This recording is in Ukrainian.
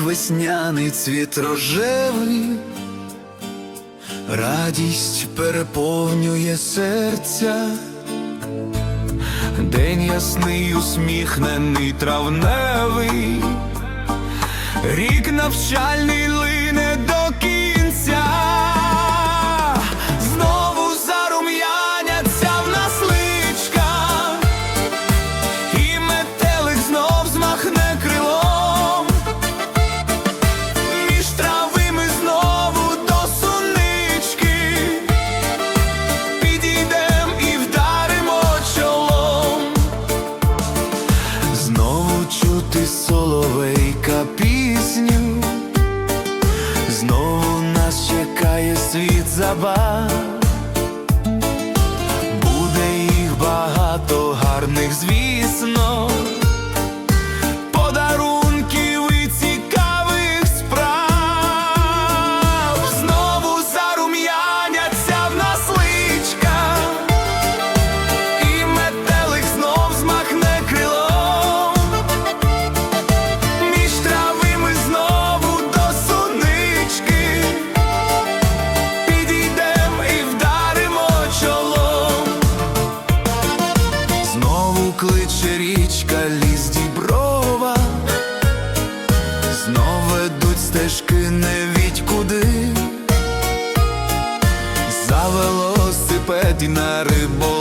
весняний цвіт рожевий, радість переповнює серця, день ясний, усміхнений травневий, рік навчальний лине соловейка пісню, знову нас чекає світ забав. Буде їх багато гарних, звісно, Кличе річка ліс діброва, знов ведуть стежки невідь куди, за велосипеді на риболовлю